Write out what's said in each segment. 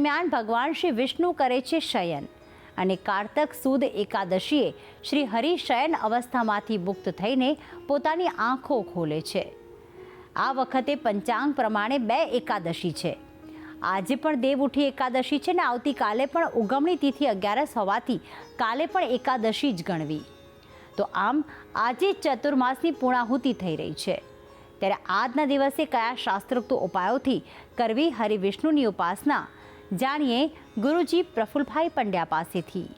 દરમિયાન ભગવાન શ્રી વિષ્ણુ કરે છે શયન. અને કારતક સુદ એકાદશીએ શ્રી હરિ શયન અવસ્થામાંથી મુક્ત થઈને પોતાની આંખો ખોલે છે. આ વખતે પંચાંગ પ્રમાણે બે એકાદશી છે. આજે પણ દેવ ઉઠી એકાદશી છે ને આવતીકાલે પણ ઉગમણી તિથિ અગિયારસ હોવાથી કાલે પણ એકાદશી જ ગણવી. તો આમ આજે ચતુર્માસની પૂર્ણાહુતિ થઈ રહી છે. ત્યારે આજના દિવસે કયા શાસ્ત્રોક્ત ઉપાયોથી કરવી હરિવિષ્ણુની ઉપાસના જાણીએ ગુરુજી પ્રફુલભાઈ પંડ્યા પાસેથી.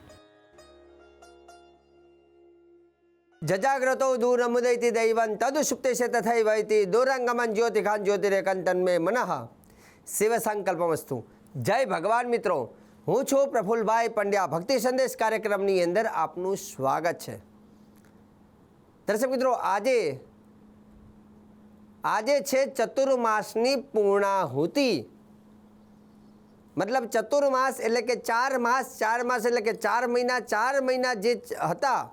જજાગ્રતો દૂરમુદૈતિ દૈવં તદુ સુપ્તેશે તથૈવૈતિ દૂરંગમન જ્યોતિખાન જ્યોતિરેકંતન મે મનઃ. શિવ સંકલ્પમસ્તુ. જય ભગવાન મિત્રો. હું છું પ્રફુલભાઈ પંડ્યા. ભક્તિ સંદેશ કાર્યક્રમની અંદર આપનું સ્વાગત છે. દર્શક મિત્રો, આજે આજે છે ચતુર્માસની પૂર્ણાહુતિ. મતલબ ચતુર્માસ એટલે કે ચાર માસ ચાર માસ એટલે કે ચાર મહિના ચાર મહિના જે હતા,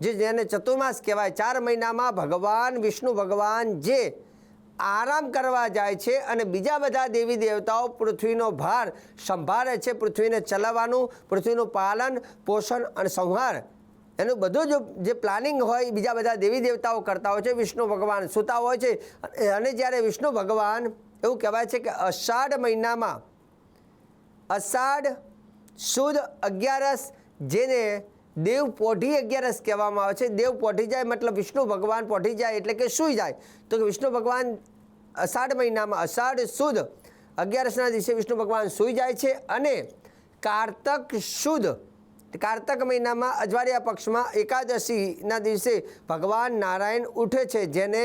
જે જેને ચતુર્માસ કહેવાય, ચાર મહિનામાં ભગવાન, વિષ્ણુ ભગવાન જે આરામ કરવા જાય છે અને બીજા બધા દેવી દેવતાઓ પૃથ્વીનો ભાર સંભાળે છે, પૃથ્વીને ચલાવવાનું, પૃથ્વીનું પાલન, પોષણ અને સંહાર. એનું બધું જ જે પ્લાનિંગ હોય બીજા બધા દેવી દેવતાઓ કરતા હોય છે, વિષ્ણુ ભગવાન સૂતા હોય છે. અને જ્યારે વિષ્ણુ ભગવાન એવું કહેવાય છે કે અષાઢ મહિનામાં અષાઢ સુદ અગિયારસ, જેને દેવ પોઢી અગિયારસ કહેવામાં આવે છે. દેવ પોઢી જાય મતલબ વિષ્ણુ ભગવાન પોઢી જાય એટલે કે સૂઈ જાય. તો કે વિષ્ણુ ભગવાન અષાઢ મહિનામાં, અષાઢ સુદ અગિયારસના દિવસે વિષ્ણુ ભગવાન સૂઈ જાય છે અને કારતક સુદ, કારતક મહિનામાં અજવાળિયા પક્ષમાં એકાદશીના દિવસે ભગવાન નારાયણ ઉઠે છે, જેને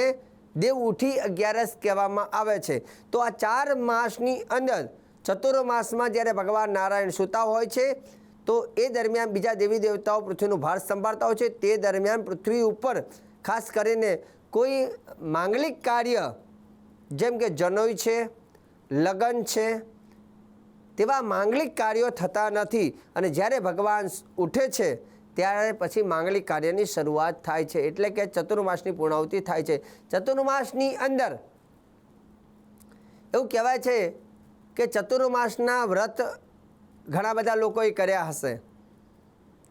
દેવ ઉઠી અગિયારસ કહેવામાં આવે છે. તો આ ચાર માસની અંદર ચતુર્માસમાં જ્યારે ભગવાન નારાયણ સૂતા હોય છે, તો એ દરમિયાન બીજા દેવી દેવતાઓ પૃથ્વીનું ભાર સંભાળતા હોય છે. તે દરમિયાન પૃથ્વી ઉપર ખાસ કરીને કોઈ માંગલિક કાર્ય, જેમ કે જનોઈ છે, લગ્ન છે, તેવા માંગલિક કાર્યો થતા નથી. અને જ્યારે ભગવાન ઉઠે છે, ત્યારે પછી માંગલિક કાર્યની શરૂઆત થાય છે. એટલે કે ચતુર્માસની પૂર્ણાહુતિ થાય છે. ચતુર્માસની અંદર એવું કહેવાય છે કે ચતુર્માસના વ્રત ઘણા બધા લોકોએ કર્યા હશે.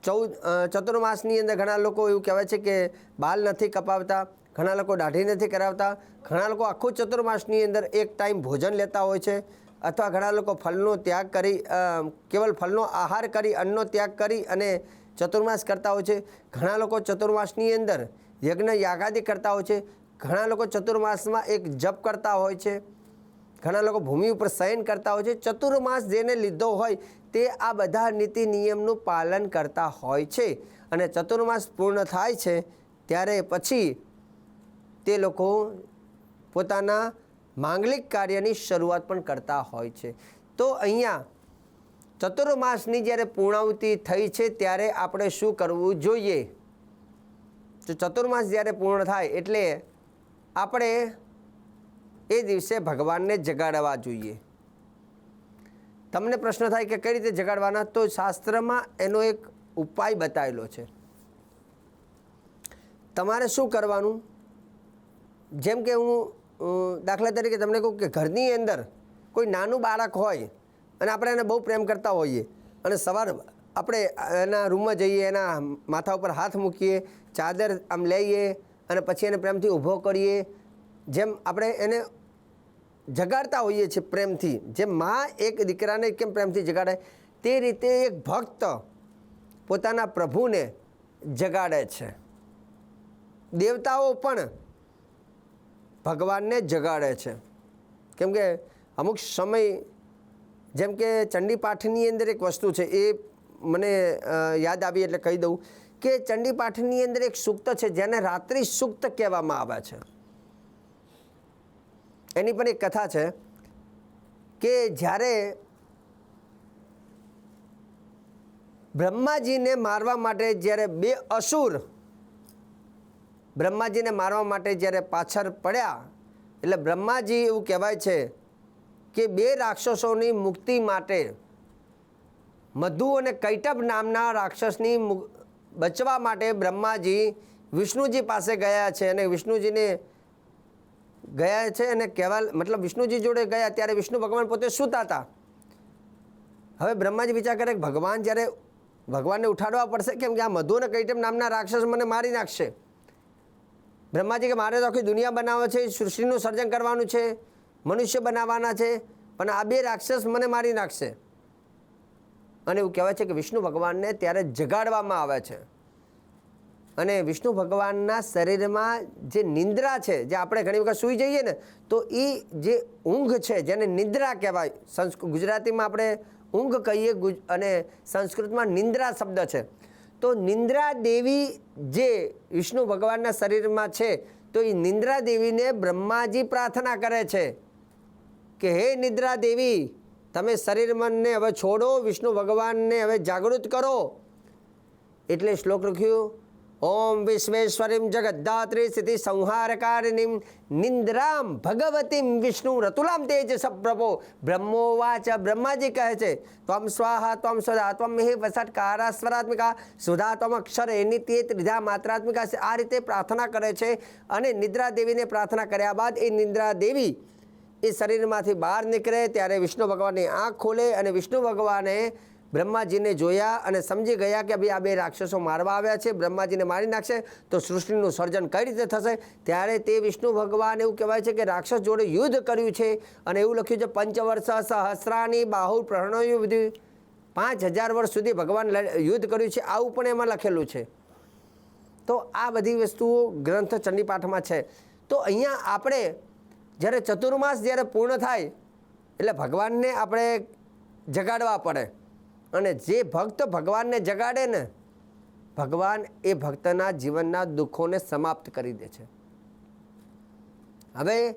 ચૌદ ચતુર્માસની અંદર ઘણા લોકો એવું કહેવાય છે કે બાલ નથી કપાવતા, ઘણા લોકો દાઢી નથી કરાવતા, ઘણા લોકો આખું ચતુર્માસની અંદર એક ટાઈમ ભોજન લેતા હોય છે અથવા ઘણા લોકો ફલનો ત્યાગ કરી કેવલ ફલનો આહાર કરી, અન્નનો ત્યાગ કરી અને ચતુર્માસ કરતા હોય છે. ઘણા લોકો ચતુર્માસની અંદર યજ્ઞ યાગાદી કરતા હોય છે. ઘણા લોકો ચતુર્માસમાં એક જપ કરતા હોય છે. ઘણા લોકો ભૂમિ ઉપર શયન કરતા હોય છે, ચતુર્માસ જેને લીધો હોય તે આ બધા નીતિ નિયમનું પાલન કરતા હોય છે. અને ચતુર્માસ પૂર્ણ થાય છે, ત્યારે પછી તે લોકો પોતાના માંગલિક કાર્યની શરૂઆત પણ કરતા હોય છે. તો અહીંયા ચતુર્માસની જ્યારે પૂર્ણાવતિ થઈ છે, ત્યારે આપણે શું કરવું જોઈએ? તો ચતુર્માસ જ્યારે પૂર્ણ થાય એટલે આપણે એ દિવસે ભગવાનને જગાડવા જોઈએ. તમને પ્રશ્ન થાય કે કઈ રીતે જગાડવાના? તો શાસ્ત્રમાં એનો એક ઉપાય બતાવેલો છે. તમારે શું કરવાનું? જેમ કે હું દાખલા તરીકે તમને કહું કે ઘરની અંદર કોઈ નાનું બાળક હોય અને આપણે એને બહુ પ્રેમ કરતા હોઈએ અને સવાર આપણે એના રૂમમાં જઈએ, એના માથા ઉપર હાથ મૂકીએ, ચાદર આમ લઈએ અને પછી એને પ્રેમથી ઊભો કરીએ જેમ આપણે એને જગાડતા હોઈએ છીએ પ્રેમથી, જેમ મા એક દીકરાને કેમ પ્રેમથી જગાડે? તે રીતે એક ભક્ત પોતાના પ્રભુને જગાડે છે. દેવતાઓ પણ ભગવાનને જગાડે છે. કેમ કે અમુક સમય જેમ કે ચંડી પાઠની અંદર એક વસ્તુ છે, એ મને યાદ આવી એટલે કહી દઉં કે ચંડી પાઠની અંદર એક સૂક્ત છે, જેને રાત્રિ સૂક્ત કહેવામાં આવે છે. એની પણ એક કથા છે કે જ્યારે બ્રહ્માજીને મારવા માટે જ્યારે બે અસુર બ્રહ્માજીને મારવા માટે જ્યારે પાછળ પડ્યા, એટલે બ્રહ્માજી એવું કહેવાય છે કે બે રાક્ષસોની મુક્તિ માટે મધુ અને કૈટબ નામના રાક્ષસની બચવા માટે બ્રહ્માજી વિષ્ણુજી પાસે ગયા છે અને વિષ્ણુજીને ગયા છે અને કહેવા મતલબ વિષ્ણુજી જોડે ગયા ત્યારે વિષ્ણુ ભગવાન પોતે સૂતા હતા. હવે બ્રહ્માજી વિચાર કરે ભગવાન જ્યારે ભગવાનને ઉઠાડવા પડશે, કેમ કે આ મધુ અને કૈટમ નામના રાક્ષસ મને મારી નાખશે. બ્રહ્માજી કે મારે તો આખી દુનિયા બનાવે છે, સૃષ્ટિનું સર્જન કરવાનું છે, મનુષ્ય બનાવવાના છે, પણ આ બે રાક્ષસ મને મારી નાખશે. અને એવું કહેવાય છે કે વિષ્ણુ ભગવાનને ત્યારે જગાડવામાં આવે છે. અને વિષ્ણુ ભગવાનના શરીરમાં જે નિંદ્રા છે, જે આપણે ઘણી વખત સૂઈ જઈએ ને, તો એ જે ઊંઘ છે, જેને નિદ્રા કહેવાય સંસ્કૃત ગુજરાતીમાં આપણે ઊંઘ કહીએ અને સંસ્કૃતમાં નિંદ્રા શબ્દ છે. તો નિંદ્રા દેવી જે વિષ્ણુ ભગવાનના શરીરમાં છે, તો એ નિંદ્રા દેવીને બ્રહ્માજી પ્રાર્થના કરે છે કે, હે નિદ્રા દેવી, તમે શરીર મનને હવે છોડો, વિષ્ણુ ભગવાનને હવે જાગૃત કરો. એટલે શ્લોક લખ્યું ઓમ વિશ્વેશ્વરીમ જગદ્ધાત્રી સ્થિતિ સંહારકારિણીમ નિંદ્રામ ભગવતીમ વિષ્ણુ રતુલામ તેજ સપ્રભો બ્રહ્મોવાચ બ્રહ્માજી કહે છે ત્વમ સ્વાહા ત્વમ સ્વદા ત્વમ મિહિ વસટકારા સ્વરાત્મિકા સુધા ત્વમ અક્ષર એની તે ત્રીજા માત્રાત્મિકા આ રીતે પ્રાર્થના કરે છે અને નિદ્રા દેવીને પ્રાર્થના કર્યા બાદ એ નિદ્રા દેવી એ શરીરમાંથી બહાર નીકળે ત્યારે વિષ્ણુ ભગવાનની આંખ ખોલે અને વિષ્ણુ ભગવાને બ્રહ્માજીને જોયા અને સમજી ગયા કે ભાઈ આ બે રાક્ષસો મારવા આવ્યા છે, બ્રહ્માજીને મારી નાખશે, તો સૃષ્ટિનું સર્જન કઈ રીતે થશે? ત્યારે તે વિષ્ણુ ભગવાન એવું કહેવાય છે કે રાક્ષસ જોડે યુદ્ધ કર્યું છે અને એવું લખ્યું છે, પંચવર્ષ સહસ્રાની બાહુ પ્રણયું બધું પાંચ હજાર વર્ષ સુધી ભગવાન યુદ્ધ કર્યું છે, આવું પણ એમાં લખેલું છે. તો આ બધી વસ્તુઓ ગ્રંથ ચંડીપાઠમાં છે. તો અહીંયા આપણે જ્યારે ચતુર્માસ જ્યારે પૂર્ણ થાય, એટલે ભગવાનને આપણે જગાડવા પડે. અને જે ભક્ત ભગવાનને જગાડે ને, ભગવાન એ ભક્તના જીવનના દુઃખોને સમાપ્ત કરી દે છે. હવે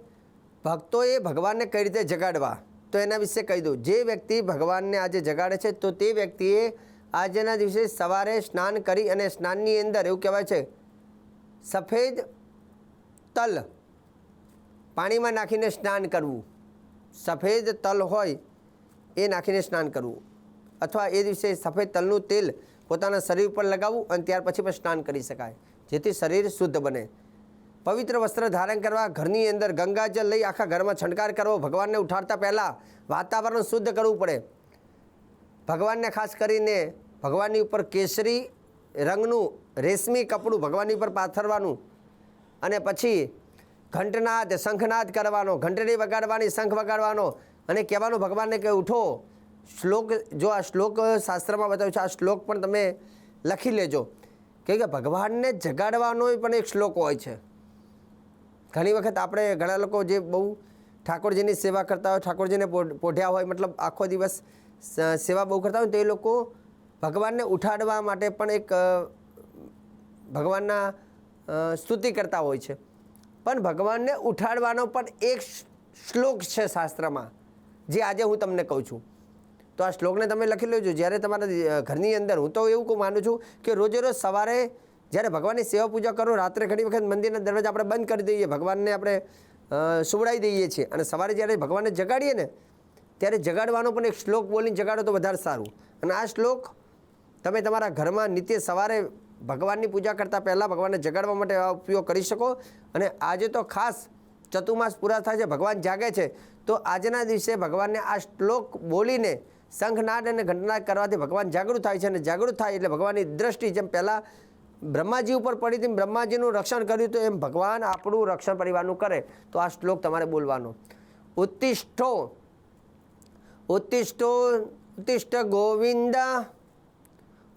ભક્તોએ ભગવાનને કઈ રીતે જગાડવા? તો એના વિશે કહી દઉં. જે વ્યક્તિ ભગવાનને આજે જગાડે છે, તો તે વ્યક્તિએ આજના દિવસે સવારે સ્નાન કરી અને સ્નાનની અંદર એવું કહેવાય છે, સફેદ તલ પાણીમાં નાખીને સ્નાન કરવું. સફેદ તલ હોય એ નાખીને સ્નાન કરવું. અથવા એ દિવસે સફેદ તલનું તેલ પોતાના શરીર પર લગાવવું અને ત્યાર પછી પણ સ્નાન કરી શકાય, જેથી શરીર શુદ્ધ બને. પવિત્ર વસ્ત્ર ધારણ કરવા, ઘરની અંદર ગંગાજળ લઈ આખા ઘરમાં છંટકાર કરવો, ભગવાનને ઉઠાડતા પહેલાં વાતાવરણ શુદ્ધ કરવું પડે. ભગવાનને ખાસ કરીને ભગવાનની ઉપર કેસરી રંગનું, રેશમી કપડું ભગવાનની ઉપર પાથરવાનું અને પછી ઘંટનાદ, શંખનાદ કરવાનો, ઘંટડી વગાડવાની, શંખ વગાડવાનો અને કહેવાનું ભગવાનને કે, ઉઠો શ્લોક, જો આ શ્લોક શાસ્ત્રમાં બતાવ્યું છે, આ શ્લોક પણ તમે લખી લેજો. કેમ કે ભગવાનને જગાડવાનો પણ એક શ્લોક હોય છે. ઘણી વખત આપણે ઘણા લોકો જે બહુ ઠાકોરજીની સેવા કરતા હોય, ઠાકોરજીને પોઢ્યા હોય, મતલબ આખો દિવસ સેવા બહુ કરતા હોય તો એ લોકો ભગવાનને ઉઠાડવા માટે પણ એક ભગવાનના સ્તુતિ કરતા હોય છે. પણ ભગવાનને ઉઠાડવાનો પણ એક શ્લોક છે શાસ્ત્રમાં, જે આજે હું તમને કહું છું. તો આ શ્લોકને તમે લખી લેજો. જ્યારે તમારા ઘરની અંદર, હું તો એવું કહું, માનું છું કે રોજે રોજ સવારે જ્યારે ભગવાનની સેવા પૂજા કરો, રાત્રે ઘણી વખત મંદિરના દરવાજા આપણે બંધ કરી દઈએ, ભગવાનને આપણે સુવડાવી દઈએ છીએ. અને સવારે જ્યારે ભગવાનને જગાડીએ ને, ત્યારે જગાડવાનો પણ એક શ્લોક બોલીને જગાડો તો વધારે સારું. અને આ શ્લોક તમે તમારા ઘરમાં નિત્ય સવારે ભગવાનની પૂજા કરતાં પહેલાં ભગવાનને જગાડવા માટે આ ઉપયોગ કરી શકો. અને આજે તો ખાસ ચતુર્માસ પૂરા થાય છે, ભગવાન જાગે છે. તો આજના દિવસે ભગવાનને આ શ્લોક બોલીને શંખનાદ અને ઘંટનાદ કરવાથી ભગવાન જાગૃત થાય છે અને જાગૃત થાય એટલે ભગવાનની દ્રષ્ટિ જેમ પહેલાં બ્રહ્માજી ઉપર પડી હતી બ્રહ્માજીનું રક્ષણ કર્યું તો એમ ભગવાન આપણું રક્ષણ પરિવારનું કરે. તો આ શ્લોક તમારે બોલવાનો. ઉત્તિષ્ઠો ઉત્તિષ્ઠો, ઉત્તિષ્ઠ ગોવિંદ,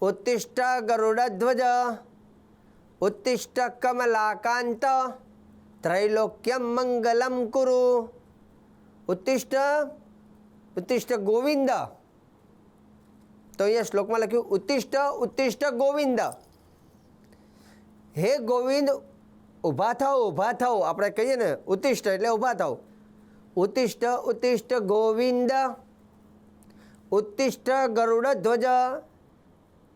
ઉત્તિષ્ઠ ગરુડધ્વજ, ઉત્તિષ્ઠ કમલાકાંત ત્રૈલોક્યમ મંગલમ કુરુ ઉત્તિષ્ઠ ઉત્તિષ્ઠ ગોવિંદ તો અહીંયા શ્લોકમાં લખ્યું ઉત્તિષ્ઠ ઉત્તિષ્ઠ ગોવિંદ. હે ગોવિંદ, ઊભા થાઓ ઊભા થાઓ. આપણે કહીએ ને ઉત્તિષ્ઠ એટલે ઊભા થાઓ. ઉત્તિષ્ઠ ઉત્તિષ્ઠ ગોવિંદ. ઉત્તિષ્ઠ ગરુડ ધ્વજ.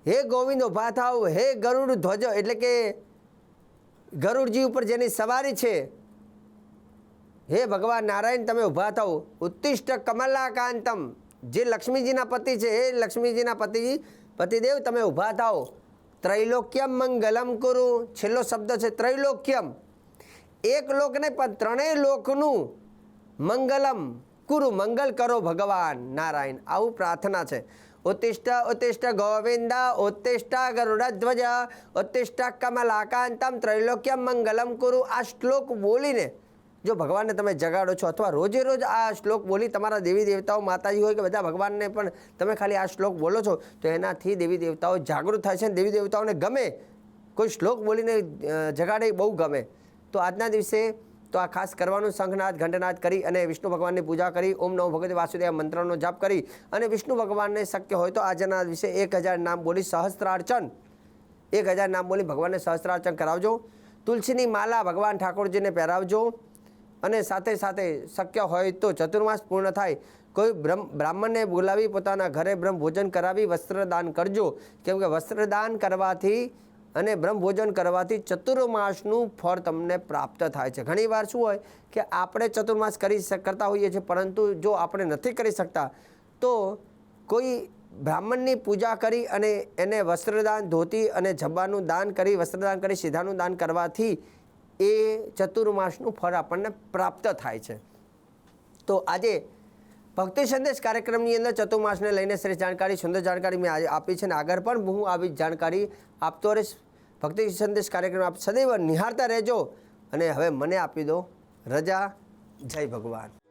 હે ગોવિંદ, ઊભા થાઓ. હે ગરુડ ધ્વજ, એટલે કે ગરુડજી ઉપર જેની સવારી છે. હે ભગવાન નારાયણ, તમે ઊભા થાઓ. ઉત્તિષ્ઠ કમલાકાંતમ. જે લક્ષ્મીજીના પતિ છે, એ લક્ષ્મીજીના પતિ, પતિદેવ, તમે ઊભા થાઓ. ત્રૈલોક્યમ મંગલમ કુરુ. છેલ્લો શબ્દ છે ત્રૈલોક્યમ. એક લોક નહીં, પણ ત્રણેય લોકનું મંગલમ કુરુ. મંગલ કરો ભગવાન નારાયણ. આવું પ્રાર્થના છે. ઉત્તિષ્ઠ ઉત્તિષ્ઠ ગોવિંદ ઉત્તિષ્ઠ ગરુડધ્વજ ઉત્તિષ્ઠ કમલાકાંતમ, ત્રૈલોક્યમ મંગલમ કુરુ. આ શ્લોક બોલીને જો ભગવાનને તમે જગાડો છો અથવા રોજે રોજ આ શ્લોક બોલી તમારા દેવી દેવતાઓ માતાજી હોય કે બધા ભગવાનને પણ તમે ખાલી આ શ્લોક બોલો છો, તો એનાથી દેવી દેવતાઓ જાગૃત થાય છે અને દેવી દેવતાઓને ગમે. કોઈ શ્લોક બોલીને જગાડે બહુ ગમે. તો આજના દિવસે તો આ ખાસ કરવાનું શંખનાદ ઘંટનાદ કરી અને વિષ્ણુ ભગવાનની પૂજા કરી, ઓમ નમો ભગવતે વાસુદેવ મંત્રનો જાપ કરી અને વિષ્ણુ ભગવાનને શક્ય હોય તો આજના દિવસે એક હજાર નામ બોલી સહસ્ત્રાર્ચન, એક હજાર નામ બોલી ભગવાનને સહસ્ત્રાર્ચન કરાવજો. તુલસીની માલા ભગવાન ઠાકોરજીને પહેરાવજો. અને સાથે સાથે શક્ય હોય તો ચતુર્માસ પૂર્ણ થાય. કોઈ બ્રહ્મ, બ્રાહ્મણને બોલાવી પોતાના ઘરે બ્રહ્મ ભોજન કરાવી વસ્ત્રદાન કરજો. કેમ કે વસ્ત્રદાન કરવાથી અને બ્રહ્મ ભોજન કરવાથી ચતુર્માસનું ફળ તમને પ્રાપ્ત થાય છે. ઘણીવાર શું હોય કે આપણે ચતુર્માસ કરી કરતા હોઈએ છીએ, પરંતુ જો આપણે નથી કરી શકતા, તો કોઈ બ્રાહ્મણની પૂજા કરી અને એને વસ્ત્રદાન, ધોતી અને જબ્બાનું દાન કરી, વસ્ત્રદાન કરી, સીધાનું દાન કરવાથી એ ચતુર્માસનું ફળ આપણને પ્રાપ્ત થાય છે. તો આજે ભક્તિ સંદેશ કાર્યક્રમની અંદર ચતુર્માસને લઈને શ્રેષ્ઠ જાણકારી, સુંદર જાણકારી મેં આજે આપી છે અને આગળ પણ હું આવી જાણકારી આપતો રહીશ. ભક્તિ સંદેશ કાર્યક્રમ આપ સદૈવ નિહાળતા રહેજો અને હવે મને આપી દો રજા. જય ભગવાન.